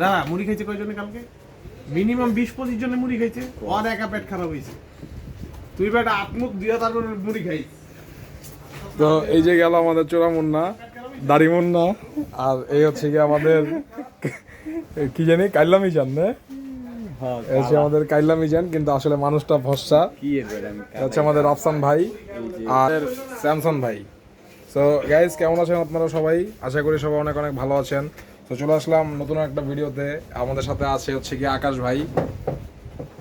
দাদা মুড়ি খাইছে কয়জনে কালকে? মিনিমাম বিশ পঁচিশ জনে মুড়ি খাইছে। ওর একা পেট খারাপ হয়েছে তুই বেটা আত্মুখ দিয়ে তারপর মুড়ি খাইছ তো এই যে গেল আমাদের চোরা মুন্না দাড়ি মুন্না আর এই হচ্ছে কি আমাদের কি জানি কাইলা মিজান না? এই হচ্ছে আমাদের কাইলা মিজান কিন্তু আসলে মানুষটা ভরসা। হচ্ছে আমাদের আফসান ভাই আর স্যামসন ভাই। সো গাইজ কেমন আছেন আপনারা সবাই? আশা করি সবাই অনেক অনেক ভালো আছেন। তো চলে আসলাম নতুন একটা ভিডিওতে। আমাদের সাথে আছে হচ্ছে কি আকাশ ভাই।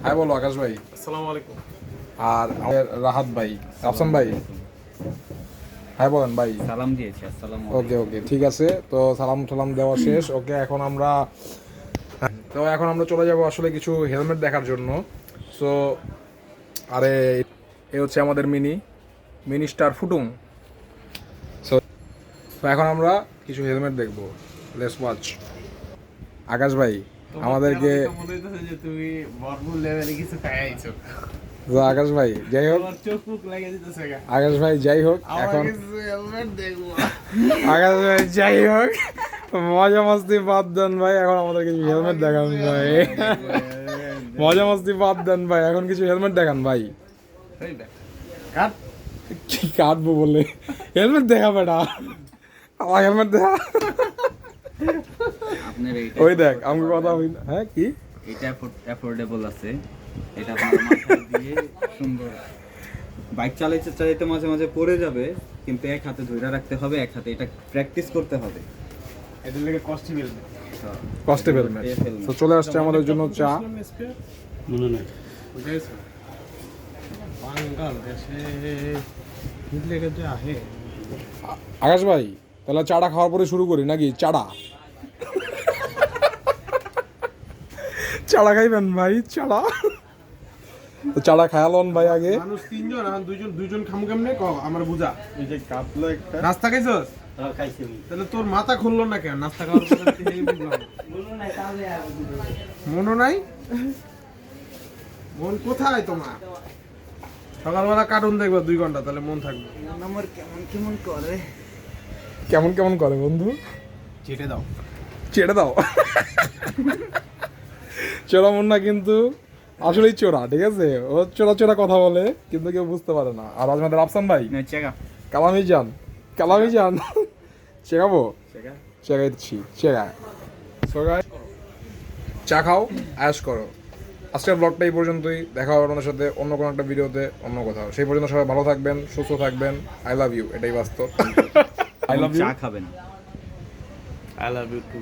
হ্যাঁ বলো আকাশ ভাই। আসসালামু আলাইকুম। আর আমাদের রাহাত ভাই আফসান ভাই। হ্যাঁ বলেন ভাই। সালাম দিয়েছি আসসালামু ওকে ওকে ঠিক আছে। তো সালাম টালাম দেওয়া শেষ। ওকে এখন আমরা তো এখন আমরা চলে যাব আসলে কিছু হেলমেট দেখার জন্য। সো আরে এ হচ্ছে আমাদের মিনি মিনি স্টার ফুটুং। সো তো এখন আমরা কিছু হেলমেট দেখব। লেস ওয়াচ আকাশ ভাই আমাদেরকে তুমি বরবুল লেভেলে কিছু খাইছো তো আকাশ ভাই যাই হোক। আকাশ ভাই যাই হোক এখন আকাশ ভাই যাই হোক। মজা মস্তি বাদ দেন ভাই এখন আমাদের কিছু হেলমেট দেখান ভাই। মজা মস্তি বাদ দেন ভাই এখন কিছু হেলমেট দেখান ভাই। কি কাটবো বলে? হেলমেট দেখা বেটা। আমার হেলমেট দেখা। ওই দেখ আমাকে কথা হই না। হ্যাঁ কি? এটা অ্যাফোর্ডেবল আছে। এটা আপনার দিয়ে সুন্দর। বাইক চালাইতে চালাইতে মাঝে মাঝে পড়ে যাবে কিন্তু এক হাতে ধরে রাখতে হবে এক হাতে এটা প্র্যাকটিস করতে হবে। এদের লেগে কষ্ট মিলবে কষ্টে হেলমেট তো চলে আসছে আমাদের জন্য চা। মনে নাই। বুঝেছ বাংলাদেশে আকাশ ভাই তাহলে চাটা খাওয়ার পরে শুরু করি নাকি? চাটা চাড়া খাইবেন ভাই চাড়া তো চাড়া খায়ালন ভাই আগে। মানুষ তিনজন এখন দুইজন দুইজন খামু কেমনে? ক আমার বুঝা। এই যে কাতলা একটা। নাস্তা খাইছস? খাইছি তাহলে তোর মাথা খুললো না কেন? নাস্তা খাওয়ার মনও নাই? মন কোথায় তোমার? সকালবেলা কার্টুন দেখবে দুই ঘণ্টা তাহলে মন থাকবে। আমার কেমন কেমন করে? কেমন কেমন করে বন্ধু? চেটে দাও। চেটে দাও। চোরা মুন্না কিন্তু আসলেই চোরা ঠিক আছে? ও চোরা চোরা কথা বলে কিন্তু কেউ বুঝতে পারে না। আর আজ আমাদের আফসান ভাই? কালামি যান কালামি যান শেখাবো So guys, চা খাও আয়াস করো। আজকের ব্লগটা এই পর্যন্তই। দেখা হবে আপনাদের সাথে অন্য কোনো একটা ভিডিওতে অন্য কোথাও। সেই পর্যন্ত সবাই ভালো থাকবেন সুস্থ থাকবেন। আই লাভ ইউ এটাই বাস্তব। আই লাভ ইউ চা খাবেন আই লাভ ইউ টু